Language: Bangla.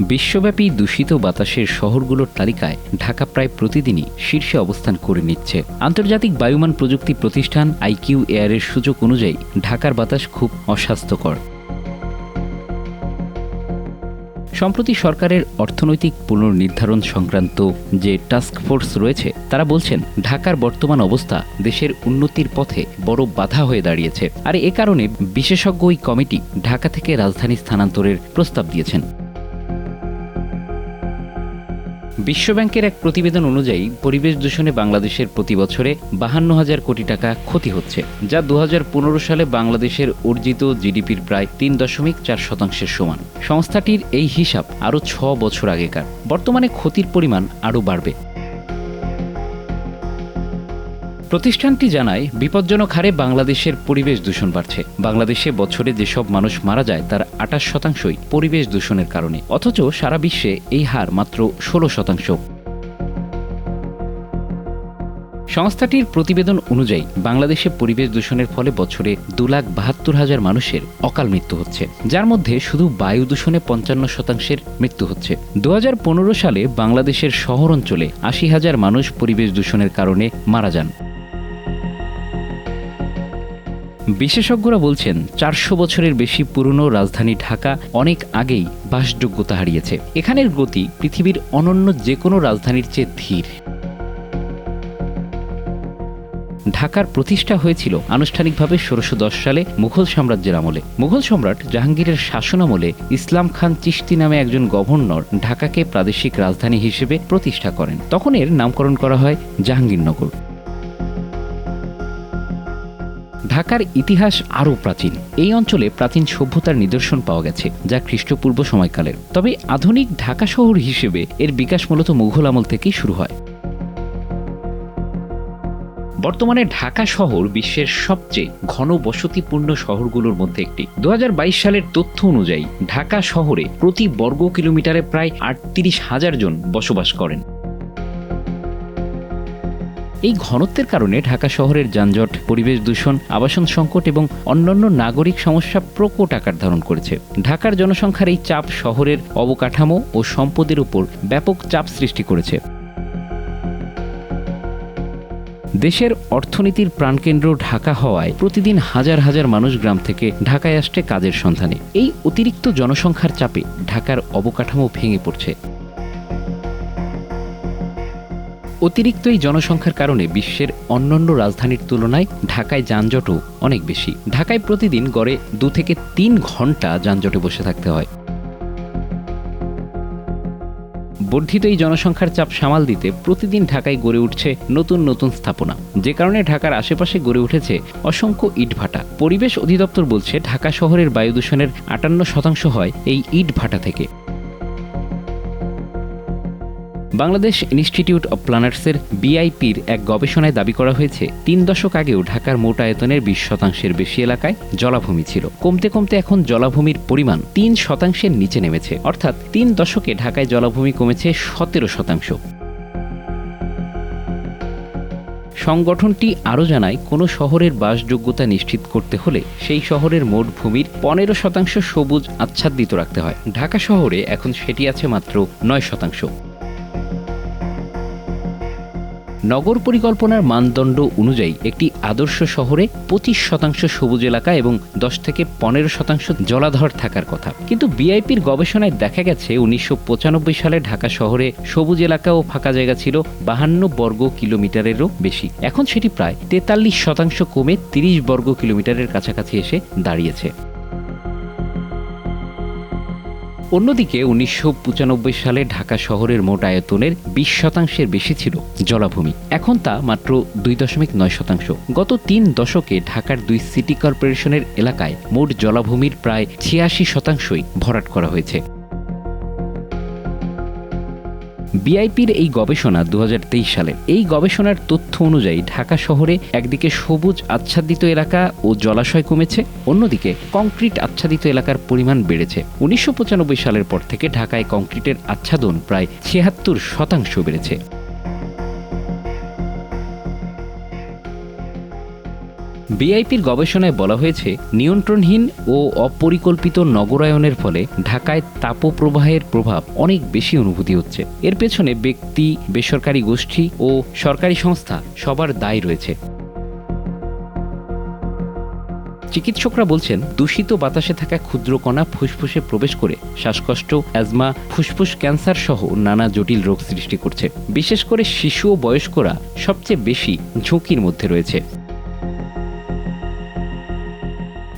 বিশ্বব্যাপী দূষিত বাতাসের শহরগুলোর তালিকায় ঢাকা প্রায় প্রতিদিনই শীর্ষে অবস্থান করে নিচ্ছে। আন্তর্জাতিক বায়ুমান প্রযুক্তি প্রতিষ্ঠান আইকিউ এয়ারের সূচক অনুযায়ী ঢাকার বাতাস খুব অস্বাস্থ্যকর। সম্প্রতি সরকারের অর্থনৈতিক পুনর্নির্ধারণ সংক্রান্ত যে টাস্ক ফোর্স রয়েছে, তারা বলছেন ঢাকার বর্তমান অবস্থা দেশের উন্নতির পথে বড় বাধা হয়ে দাঁড়িয়েছে। আর এ কারণে বিশেষজ্ঞ ওই কমিটি ঢাকা থেকে রাজধানী স্থানান্তরের প্রস্তাব দিয়েছেন। বিশ্বব্যাংকের এক প্রতিবেদন অনুযায়ী, পরিবেশ দূষণে বাংলাদেশের প্রতি বছরে বাহান্ন হাজার কোটি টাকা ক্ষতি হচ্ছে, যা দু হাজার পনেরো সালে বাংলাদেশের অর্জিত জিডিপির প্রায় তিন দশমিক চার শতাংশের সমান। সংস্থাটির এই হিসাব আরও ছ বছর আগেকার। বর্তমানে ক্ষতির পরিমাণ আরও বাড়বে। প্রতিষ্ঠানটি জানায়, বিপজ্জনক হারে বাংলাদেশের পরিবেশ দূষণ বাড়ছে। বাংলাদেশে বছরে যেসব মানুষ মারা যায়, তার আঠাশ শতাংশই পরিবেশ দূষণের কারণে। অথচ সারা বিশ্বে এই হার মাত্র ষোলো শতাংশ। সংস্থাটির প্রতিবেদন অনুযায়ী, বাংলাদেশে পরিবেশ দূষণের ফলে বছরে দু লাখ বাহাত্তর হাজার মানুষের অকাল মৃত্যু হচ্ছে, যার মধ্যে শুধু বায়ু দূষণে পঞ্চান্ন শতাংশের মৃত্যু হচ্ছে। দু হাজার পনেরো সালে বাংলাদেশের শহর অঞ্চলে আশি হাজার মানুষ পরিবেশ দূষণের কারণে মারা যান। বিশেষজ্ঞরা বলছেন, চারশো বছরের বেশি পুরনো রাজধানী ঢাকা অনেক আগেই বাসযোগ্যতা হারিয়েছে। এখানের গতি পৃথিবীর অনন্য যে কোনো রাজধানীর চেয়ে ধীর। ঢাকার প্রতিষ্ঠা হয়েছিল আনুষ্ঠানিকভাবে দশ সালে মুঘল সাম্রাজ্যের আমলে। মুঘল সম্রাট জাহাঙ্গীরের শাসনামলে ইসলাম খান চিশতি নামে একজন গভর্নর ঢাকাকে প্রাদেশিক রাজধানী হিসেবে প্রতিষ্ঠা করেন। তখন এর নামকরণ করা হয় জাহাঙ্গীরনগর। ঢাকার ইতিহাস আরও প্রাচীন। এই অঞ্চলে প্রাচীন সভ্যতার নিদর্শন পাওয়া গেছে, যা খ্রিস্টপূর্ব সময়কালের। তবে আধুনিক ঢাকা শহর হিসেবে এর বিকাশ মূলত মুঘল আমল থেকেই শুরু হয়। বর্তমানে ঢাকা শহর বিশ্বের সবচেয়ে ঘন বসতিপূর্ণ শহরগুলোর মধ্যে একটি। দু হাজার বাইশ সালের তথ্য অনুযায়ী ঢাকা শহরে প্রতি বর্গ কিলোমিটারে প্রায় আটত্রিশ হাজার জন বসবাস করেন। এই ঘনত্বের কারণে ঢাকা শহরের যানজট, পরিবেশ দূষণ, আবাসন সংকট এবং অন্যান্য নাগরিক সমস্যা প্রকট আকার ধারণ করেছে। ঢাকার জনসংখ্যার এই চাপ শহরের অবকাঠামো ও সম্পদের উপর ব্যাপক চাপ সৃষ্টি করেছে। দেশের অর্থনীতির প্রাণকেন্দ্র ঢাকা হওয়ায় প্রতিদিন হাজার হাজার মানুষ গ্রাম থেকে ঢাকায় আসছে কাজের সন্ধানে। এই অতিরিক্ত জনসংখ্যার চাপে ঢাকার অবকাঠামো ভেঙে পড়ছে। অতিরিক্ত এই জনসংখ্যার কারণে বিশ্বের অন্যান্য রাজধানীর তুলনায় ঢাকায় যানজটও অনেক বেশি। ঢাকায় প্রতিদিন গড়ে দু থেকে তিন ঘণ্টা যানজটে বসে থাকতে হয়। বর্ধিত এই জনসংখ্যার চাপ সামাল দিতে প্রতিদিন ঢাকায় গড়ে উঠছে নতুন নতুন স্থাপনা। যে কারণে ঢাকার আশেপাশে গড়ে উঠেছে অসংখ্য ইটভাটা। পরিবেশ অধিদপ্তর বলছে, ঢাকা শহরের বায়ু দূষণের আটান্ন শতাংশ হয় এই ইট ভাটা থেকে। বাংলাদেশ ইনস্টিটিউট অব প্ল্যানার্সের বিআইপির এক গবেষণায় দাবি করা হয়েছে, তিন দশক আগেও ঢাকার মোট আয়তনের বিশ শতাংশের বেশি এলাকায় জলাভূমি ছিল। কমতে কমতে এখন জলাভূমির পরিমাণ তিন শতাংশের নিচে নেমেছে। অর্থাৎ তিন দশকে ঢাকায় জলাভূমি কমেছে সতেরো শতাংশ। সংগঠনটি আরও জানায়, কোনো শহরের বাসযোগ্যতা নিশ্চিত করতে হলে সেই শহরের মোট ভূমির পনেরো শতাংশ সবুজ আচ্ছাদিত রাখতে হয়। ঢাকা শহরে এখন সেটি আছে মাত্র নয় শতাংশ। নগর পরিকল্পনার মানদণ্ড অনুযায়ী একটি আদর্শ শহরে পঁচিশ শতাংশ সবুজ এলাকা এবং দশ থেকে পনেরো শতাংশ জলাধর থাকার কথা। কিন্তু বিআইপির গবেষণায় দেখা গেছে, উনিশশো পঁচানব্বই সালে ঢাকা শহরে সবুজ এলাকা ও ফাঁকা জায়গা ছিল বাহান্ন বর্গ কিলোমিটারেরও বেশি। এখন সেটি প্রায় তেতাল্লিশ শতাংশ কমে তিরিশ বর্গ কিলোমিটারের কাছাকাছি এসে দাঁড়িয়েছে। অন্যদিকে উনিশশো পঁচানব্বই সালে ঢাকা শহরের মোট আয়তনের বিশ শতাংশের বেশি ছিল জলাভূমি। এখন তা মাত্র দুই দশমিক নয় শতাংশ। গত তিন দশকে ঢাকার দুই সিটি কর্পোরেশনের এলাকায় মোট জলাভূমির প্রায় ছিয়াশি শতাংশই ভরাট করা হয়েছে। বিআইপির এই গবেষণা দু সালে। এই গবেষণার তথ্য অনুযায়ী ঢাকা শহরে একদিকে সবুজ আচ্ছাদিত এলাকা ও জলাশয় কমেছে, অন্যদিকে কংক্রিট আচ্ছাদিত এলাকার পরিমাণ বেড়েছে। উনিশশো পঁচানব্বই সালের পর থেকে ঢাকায় কংক্রিটের আচ্ছাদন প্রায় ছিয়াত্তর শতাংশ বেড়েছে। বিআইপির গবেষণায় বলা হয়েছে, নিয়ন্ত্রণহীন ও অপরিকল্পিত নগরায়নের ফলে ঢাকায় তাপপ্রবাহের প্রভাব অনেক বেশি অনুভূতি হচ্ছে। এর পেছনে ব্যক্তি, বেসরকারি গোষ্ঠী ও সরকারি সংস্থা সবার দায় রয়েছে। চিকিৎসকরা বলছেন, দূষিত বাতাসে থাকা ক্ষুদ্র কণা ফুসফুসে প্রবেশ করে শ্বাসকষ্ট, অ্যাজমা, ফুসফুস ক্যান্সার সহ নানা জটিল রোগ সৃষ্টি করছে। বিশেষ করে শিশু ও বয়স্করা সবচেয়ে বেশি ঝুঁকির মধ্যে রয়েছে।